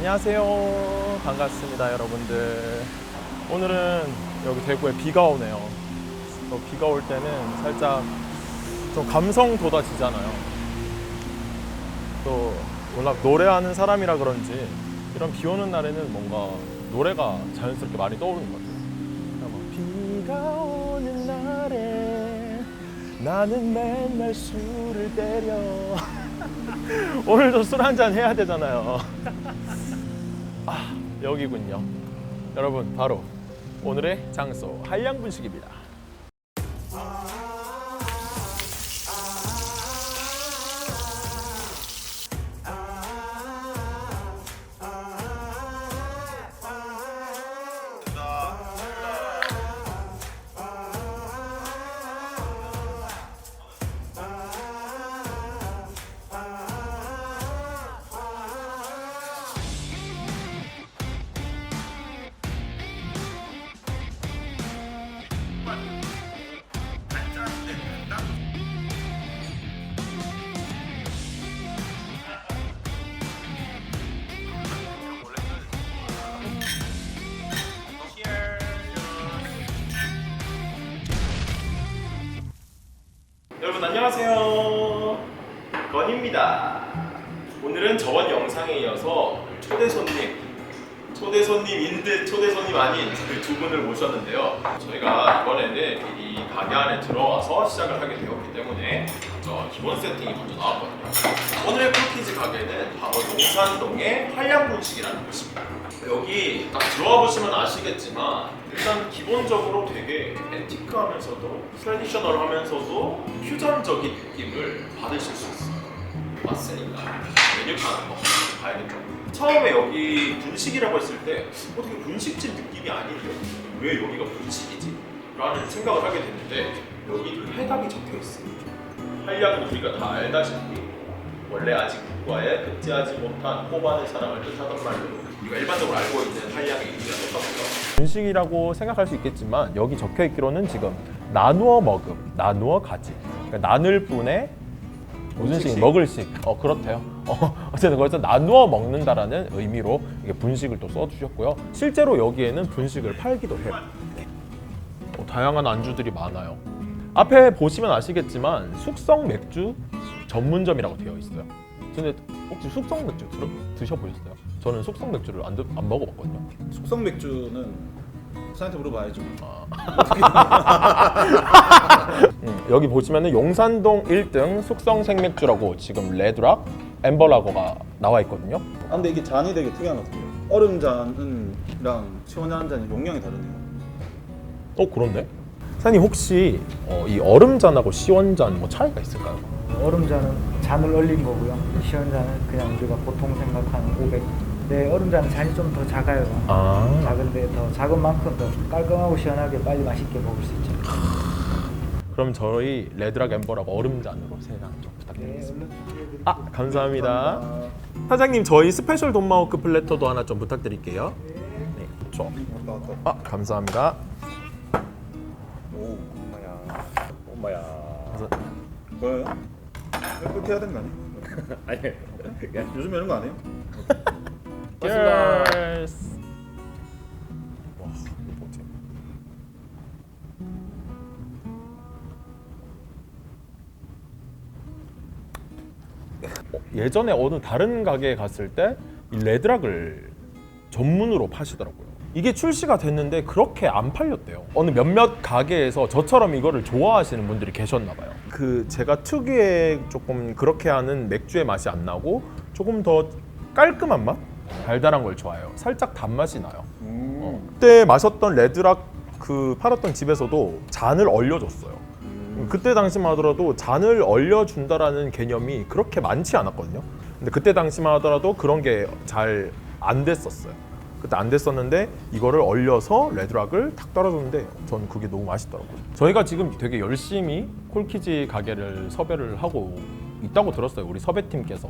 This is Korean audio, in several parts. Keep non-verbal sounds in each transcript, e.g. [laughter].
안녕하세요. 반갑습니다, 여러분들. 오늘은 여기 대구에 비가 오네요. 또 비가 올 때는 살짝 좀 감성 돋아지잖아요. 또 워낙 노래하는 사람이라 그런지 이런 비 오는 날에는 뭔가 노래가 자연스럽게 많이 떠오르는 것 같아요. 그냥 막 비가 오는 날에 나는 맨날 술을 때려. [laughs] 오늘도 술 한잔 해야 되잖아요. 아, 여기군요. 여러분, 바로 오늘의 장소 한량 분식입니다. 오늘은 저번 영상에 이어서 초대 손님, 초대 손님인 듯 초대 손님 아닌 그 두 분을 모셨는데요. 저희가 이번에는 이 가게 안에 들어와서 시작을 하게 되었기 때문에 먼저 기본 세팅이 먼저 나왔거든요. 오늘의 쿨키즈 가게는 바로 용산동의 한량분식이라는 곳입니다. 여기 딱 들어와 보시면 아시겠지만 일단 기본적으로 되게 앤티크하면서도 트레디셔널하면서도 퓨전적인 느낌을 받으실 수 있어요. 왔으니까 메뉴판을 한번 봐야겠죠. 처음에 여기 분식이라고 했을 때 어떻게 분식집 느낌이 아닌데 왜 여기가 분식이지? 라는 생각을 하게 됐는데 여기 해답이 적혀 있어요. 한량은 우리가 다 알다시피 원래 아직 국과에 급제하지 못한 호반의 사랑을 뜻하던 말로 우리가 일반적으로 알고 있는 한량의 의미가 똑같고요. 분식이라고 생각할 수 있겠지만 여기 적혀 있기로는 지금 나누어 먹음, 나누어 가지. 그러니까 나눌 뿐에 무슨 식? 먹을 식. 어 그렇대요. 어, 어쨌든 거기서 나누어 먹는다라는 의미로 이게 분식을 또 써주셨고요. 실제로 여기에는 분식을 팔기도 해요. 어, 다양한 안주들이 많아요. 앞에 보시면 아시겠지만 숙성 맥주 전문점이라고 되어 있어요. 근데 혹시 숙성 맥주 들어, 드셔보셨어요? 저는 숙성 맥주를 안, 드- 안 먹어봤거든요. 숙성 맥주는 사한테 물어봐야죠. [laughs] 음, 여기 보시면은 용산동 1등 숙성 생맥주라고 지금 레드락 엠버라고가 나와 있거든요. 아, 근데 이게 잔이 되게 특이한 것 같아요. 얼음 잔이랑 시원한 잔이 용량이 다르네요. 어 그런데? 사장님 혹시 어, 이 얼음잔하고 시원잔 뭐 차이가 있을까요? 얼음잔은 잔을 얼린 거고요. 시원잔은 그냥 우리가 보통 생각하는 500. 네, 얼음잔은 잔이 좀 더 작아요. 아 작은데 더 작은 만큼 더 깔끔하고 시원하게 빨리 맛있게 먹을 수 있죠. 그럼 저희 레드락 엠버라고 얼음잔으로 세잔 좀 네, 부탁드리겠습니다. 얼른 드려드릴게요. 아 감사합니다. 아, 사장님 저희 스페셜 돈마호크 플래터도 하나 좀 부탁드릴게요. 네, 저. 왔다 왔다. 아 감사합니다. 오, 엄마야. 엄마야. 그래서 뭐예요? 그렇게 해야 되는 거 아니에요? [laughs] 아니, 요즘 이런 거안 해요? 고맙습니다. Cheers. 와 이거 뭐지? 어, 예전에 어느 다른 가게에 갔을 때 이 레드락을 전문으로 파시더라고요. 이게 출시가 됐는데 그렇게 안 팔렸대요. 어느 몇몇 가게에서 저처럼 이거를 좋아하시는 분들이 계셨나 봐요. 그 제가 특유의 조금 그렇게 하는 맥주의 맛이 안 나고 조금 더 깔끔한 맛? 달달한 걸 좋아해요. 살짝 단맛이 나요. 음. 어. 그때 마셨던 레드락 그 팔았던 집에서도 잔을 얼려줬어요. 그때 당시만 하더라도 잔을 얼려준다라는 개념이 그렇게 많지 않았거든요. 근데 그때 당시만 하더라도 그런 게 잘 안 됐었어요. 그때 안 됐었는데 이거를 얼려서 레드락을 탁 떨어졌는데 전 그게 너무 맛있더라고요. 저희가 지금 되게 열심히 콜키지 가게를 섭외를 하고 있다고 들었어요. 우리 섭외팀께서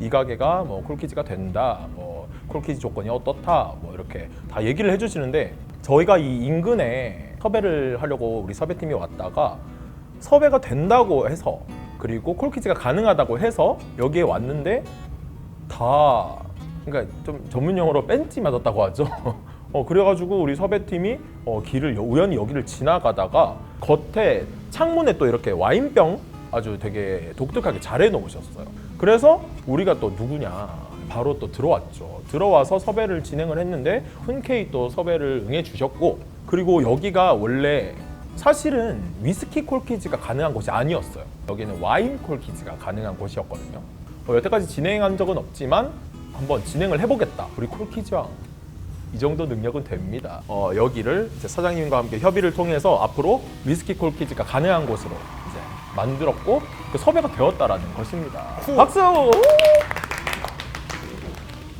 이 가게가 뭐 콜키지가 된다, 뭐 콜키지 조건이 어떻다, 뭐 이렇게 다 얘기를 해주시는데 저희가 이 인근에 섭외를 하려고 우리 섭외팀이 왔다가 섭외가 된다고 해서 그리고 콜키지가 가능하다고 해서 여기에 왔는데 다 그러니까 좀 전문 용어로 뺀지 맞았다고 하죠. [laughs] 어 그래가지고 우리 섭외팀이 어, 길을 여- 우연히 여기를 지나가다가 겉에 창문에 또 이렇게 와인병 아주 되게 독특하게 잘 해놓으셨어요. 그래서 우리가 또 누구냐 바로 또 들어왔죠. 들어와서 섭외를 진행을 했는데 흔쾌히 또 섭외를 응해 주셨고 그리고 여기가 원래 사실은 위스키 콜키즈가 가능한 곳이 아니었어요. 여기는 와인 콜키즈가 가능한 곳이었거든요. 어, 여태까지 진행한 적은 없지만 한번 진행을 해보겠다. 우리 콜키즈왕 이 정도 능력은 됩니다. 어, 여기를 이제 사장님과 함께 협의를 통해서 앞으로 위스키 콜키즈가 가능한 곳으로 이제 만들었고 그 섭외가 되었다라는 것입니다. 박수!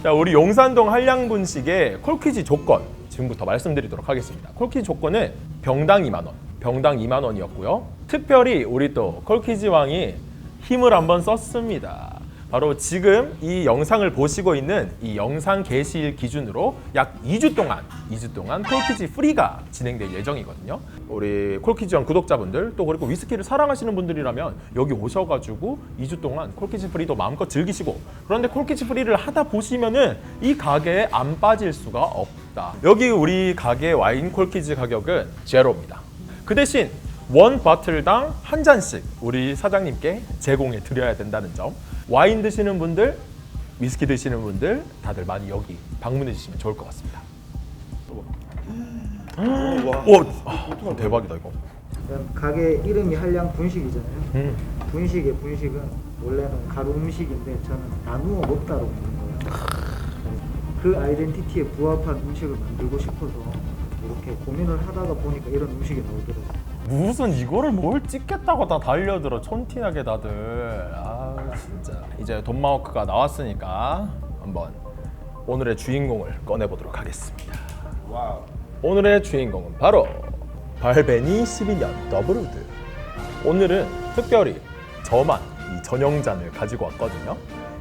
자, 우리 용산동 한량분식의 콜키지 조건 지금부터 말씀드리도록 하겠습니다. 콜키지 조건은 병당 2만 원, 병당 2만 원이었고요. 특별히 우리 또 콜키지 왕이 힘을 한번 썼습니다. 바로 지금 이 영상을 보시고 있는 이 영상 게시일 기준으로 약 2주 동안 2주 동안 콜키지 프리가 진행될 예정이거든요. 우리 콜키지 왕 구독자분들 또 그리고 위스키를 사랑하시는 분들이라면 여기 오셔가지고 2주 동안 콜키지 프리도 마음껏 즐기시고 그런데 콜키지 프리를 하다 보시면은 이 가게에 안 빠질 수가 없다. 여기 우리 가게 와인 콜키지 가격은 제로입니다. 그 대신 원 바틀당 한 잔씩 우리 사장님께 제공해 드려야 된다는 점. 와인 드시는 분들, 위스키 드시는 분들 다들 많이 여기 방문해 주시면 좋을 것 같습니다. 오, 아, 대박이다 이거. 가게 이름이 한량 분식이잖아요. 음. 분식의 분식은 원래는 가루 음식인데 저는 나누어 먹다로 먹는 거예요. 그 아이덴티티에 부합한 음식을 만들고 싶어서 이렇게 고민을 하다가 보니까 이런 음식이 나오더라고요. 무슨 이거를 뭘 찍겠다고 다 달려들어 촌티나게 다들. 아 진짜. 이제 돈마워크가 나왔으니까 한번 오늘의 주인공을 꺼내보도록 하겠습니다. 와우. 오늘의 주인공은 바로 발베니 12년 더블우드. 오늘은 특별히 저만 이 전용 잔을 가지고 왔거든요.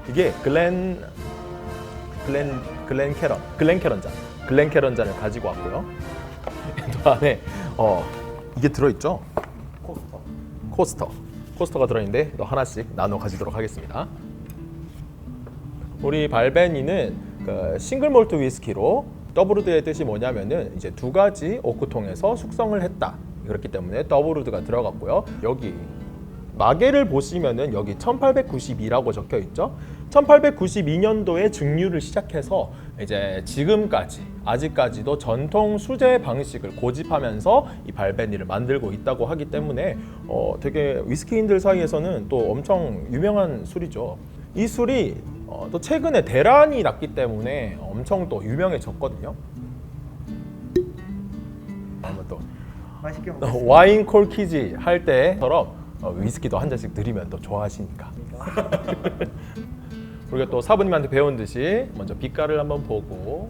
이게 글렌 글렌 글렌 캐런 글렌 캐런 잔 글렌 캐런 잔을 가지고 왔고요. 또 [laughs] 안에 어 이게 들어있죠? 코스터. 코스터. 코스터가 들어있는데 또 하나씩 나눠 가지도록 하겠습니다. 우리 발베니는 그 싱글 몰트 위스키로 더블우드의 뜻이 뭐냐면은 이제 두 가지 오크통에서 숙성을 했다. 그렇기 때문에 더블우드가 들어갔고요. 여기 마개를 보시면은 여기 1892라고 적혀 있죠. 1892년도에 증류를 시작해서 이제 지금까지 아직까지도 전통 수제 방식을 고집하면서 이 발베니를 만들고 있다고 하기 때문에 어 되게 위스키인들 사이에서는 또 엄청 유명한 술이죠. 이 술이 어, 또 최근에 대란이 났기 때문에 엄청 또 유명해졌거든요. 한번 또 맛있게 어, 먹겠습니다. 와인 콜키지 할 때처럼 어, 위스키도 한 잔씩 드리면 또 좋아하시니까. [laughs] 우리가 또 사부님한테 배운 듯이 먼저 빛깔을 한번 보고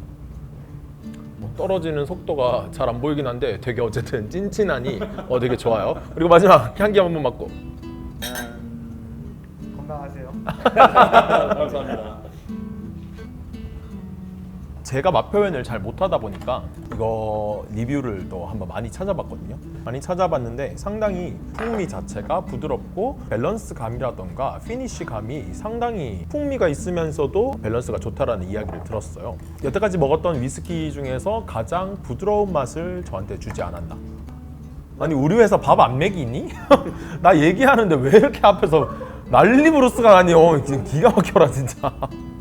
뭐 떨어지는 속도가 잘 안 보이긴 한데 되게 어쨌든 찐찐하니 어 되게 좋아요. 그리고 마지막 향기 한번 맡고 건강하세요. [laughs] 감사합니다. 제가 맛 표현을 잘 못하다 보니까 이거 리뷰를 또 한번 많이 찾아봤거든요. 많이 찾아봤는데 상당히 풍미 자체가 부드럽고 밸런스 감이라던가 피니쉬 감이 상당히 풍미가 있으면서도 밸런스가 좋다라는 이야기를 들었어요. 여태까지 먹었던 위스키 중에서 가장 부드러운 맛을 저한테 주지 않았나. 아니 우리 회사 밥 안 먹이니? [laughs] 나 얘기하는데 왜 이렇게 앞에서 난리 브루스가 아니요 지금 기가 막혀라 진짜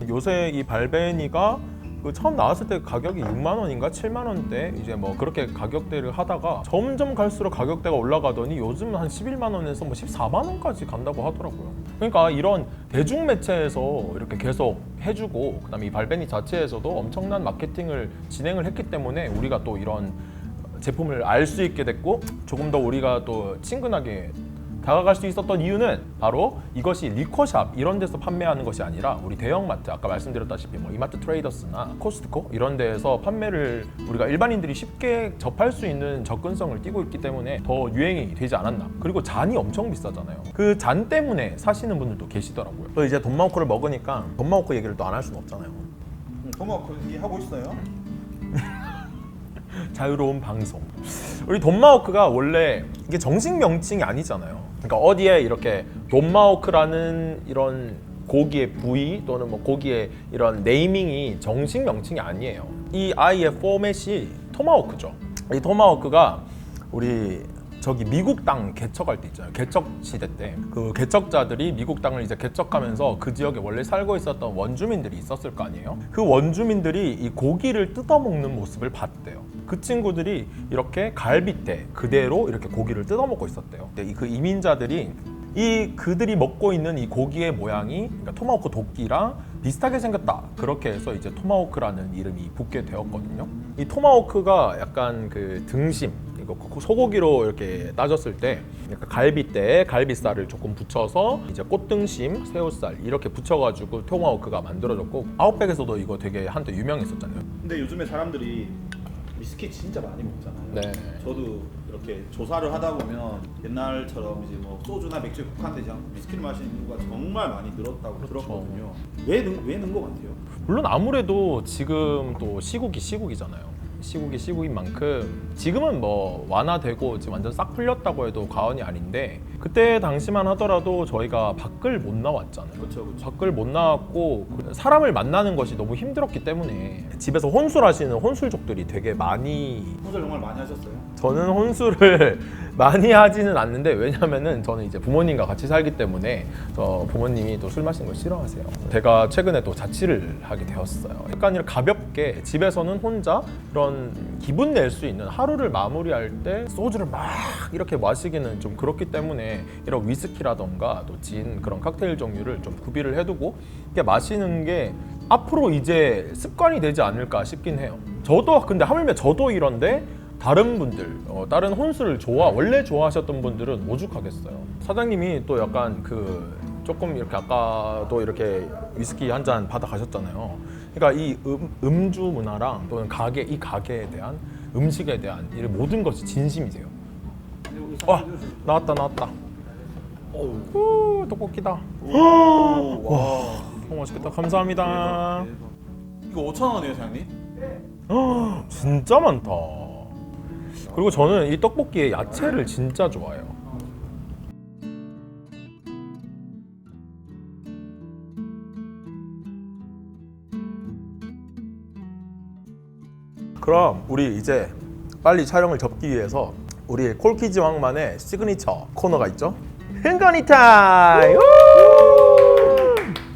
요새 이 발베니가 그 처음 나왔을 때 가격이 6만 원인가 7만 원대 이제 뭐 그렇게 가격대를 하다가 점점 갈수록 가격대가 올라가더니 요즘은 한 11만 원에서 뭐 14만 원까지 간다고 하더라고요. 그러니까 이런 대중 매체에서 이렇게 계속 해주고 그다음에 이 발베니 자체에서도 엄청난 마케팅을 진행을 했기 때문에 우리가 또 이런 제품을 알 수 있게 됐고 조금 더 우리가 또 친근하게 다가갈 수 있었던 이유는 바로 이것이 리코샵 이런 데서 판매하는 것이 아니라 우리 대형마트 아까 말씀드렸다시피 뭐 이마트 트레이더스나 코스트코 이런 데에서 판매를 우리가 일반인들이 쉽게 접할 수 있는 접근성을 띠고 있기 때문에 더 유행이 되지 않았나. 그리고 잔이 엄청 비싸잖아요. 그 잔 때문에 사시는 분들도 계시더라고요. 또 이제 돈마호크를 먹으니까 돈마호크 얘기를 또 안 할 수는 없잖아요. 토마호크 하고 있어요? 자유로운 방송. 우리 돈마워크가 원래 이게 정식 명칭이 아니잖아요. 그러니까 어디에 이렇게 돈마워크라는 이런 고기의 부위 또는 뭐 고기의 이런 네이밍이 정식 명칭이 아니에요. 이 아이의 포맷이 토마호크죠. 이 토마호크가 우리 저기 미국 땅 개척할 때 있잖아요. 개척 시대 때 그 개척자들이 미국 땅을 이제 개척하면서 그 지역에 원래 살고 있었던 원주민들이 있었을 거 아니에요. 그 원주민들이 이 고기를 뜯어 먹는 모습을 봤대요. 그 친구들이 이렇게 갈빗대 그대로 이렇게 고기를 뜯어 먹고 있었대요. 근데 이그 이민자들이 이 그들이 먹고 있는 이 고기의 모양이 그러니까 토마호크 도끼랑 비슷하게 생겼다. 그렇게 해서 이제 토마호크라는 이름이 붙게 되었거든요. 이 토마호크가 약간 그 등심 소고기로 이렇게 따졌을 때 약간 갈비대에 갈비살을 조금 붙여서 이제 꽃등심, 새우살 이렇게 붙여가지고 토마호크가 만들어졌고 아웃백에서도 이거 되게 한때 유명했었잖아요. 근데 요즘에 사람들이 위스키 진짜 많이 먹잖아요. 네. 저도 이렇게 조사를 하다 보면 옛날처럼 이제 뭐 소주나 맥주에 국한되지 않고 위스키를 마시는 인구가 정말 많이 늘었다고 그렇죠. 들었거든요. 왜는왜는 것 같아요? 물론 아무래도 지금 또 시국이 시국이잖아요. 시국이 시국인 만큼 지금은 뭐 완화되고 지금 완전 싹 풀렸다고 해도 과언이 아닌데 그때 당시만 하더라도 저희가 밖을 못 나왔잖아요. 그렇죠, 그렇죠. 밖을 못 나왔고 그 사람을 만나는 것이 너무 힘들었기 때문에 집에서 혼술하시는 혼술족들이 되게 많이 혼술 정말 많이 하셨어요? 저는 혼술을 많이 하지는 않는데 왜냐면은 저는 이제 부모님과 같이 살기 때문에 저 부모님이 또 술 마시는 걸 싫어하세요. 제가 최근에 또 자취를 하게 되었어요. 약간 이렇게 가볍게 집에서는 혼자 그런 기분 낼 수 있는 하루를 마무리할 때 소주를 막 이렇게 마시기는 좀 그렇기 때문에 이런 위스키라던가 또 진 그런 칵테일 종류를 좀 구비를 해두고 이렇게 마시는 게 앞으로 이제 습관이 되지 않을까 싶긴 해요. 저도 근데 하물며 저도 이런데 다른 분들, 어, 다른 혼술을 좋아 원래 좋아하셨던 분들은 오죽하겠어요. 사장님이 또 약간 그 조금 이렇게 아까도 이렇게 위스키 한 잔 받아 가셨잖아요. 그러니까 이 음, 음주 문화랑 또는 가게 이 가게에 대한 음식에 대한 이 모든 것이 진심이세요. 와 나왔다 나왔다. 오 떡볶이다. 와 너무 맛있겠다. 감사합니다. 이거 5천 원이에요, 사장님? 진짜 많다. 그리고 저는 이 떡볶이에 야채를 진짜 좋아해요. 그럼 우리 이제 빨리 촬영을 접기 위해서 우리 콜키즈 왕만의 시그니처 코너가 있죠. 흥건이 타임! 우!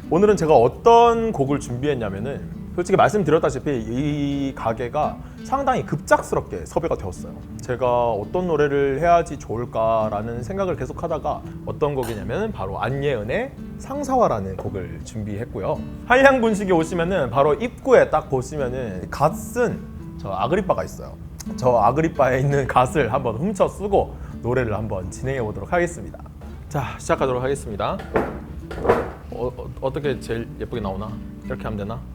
오늘은 제가 어떤 곡을 준비했냐면은 솔직히 말씀드렸다시피 이 가게가 상당히 급작스럽게 섭외가 되었어요. 제가 어떤 노래를 해야지 좋을까라는 생각을 계속 하다가 어떤 곡이냐면 바로 안예은의 상사화라는 곡을 준비했고요. 한량 분식에 오시면은 바로 입구에 딱 보시면은 갓쓴 저 아그리빠가 있어요. 저 아그리빠에 있는 갓을 한번 훔쳐 쓰고 노래를 한번 진행해 보도록 하겠습니다. 자 시작하도록 하겠습니다. 어, 어, 어떻게 제일 예쁘게 나오나? 이렇게 하면 되나?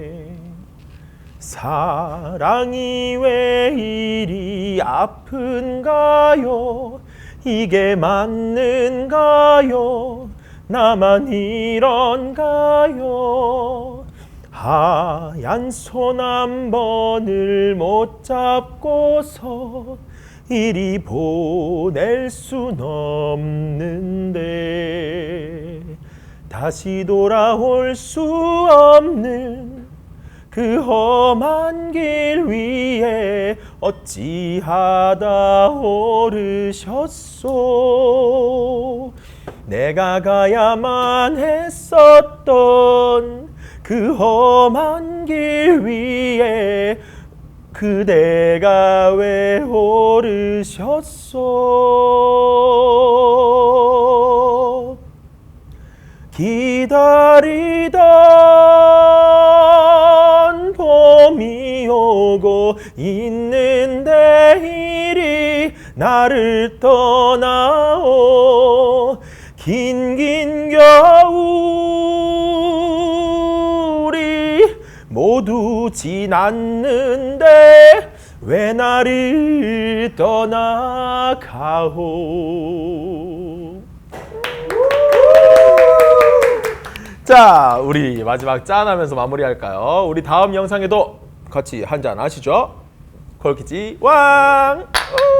사랑이 왜 이리 아픈가요? 이게 맞는가요? 나만 이런가요? 하얀 손 한 번을 못 잡고서 이리 보낼 순 없는데 다시 돌아올 수 없는 그 험한 길 위에 어찌하다 오르셨소? 내가 가야만 했었던 그 험한 길 위에 그대가 왜 오르셨소? 기다리던 오고 있는데 이리 나를 떠나오. 긴긴 겨울 모두 지났는데 왜 나를 떠나가오? 자 우리 마지막 짠하면서 마무리할까요? 우리 다음 영상에도 같이 한잔 하시죠 콜키지 왕 우!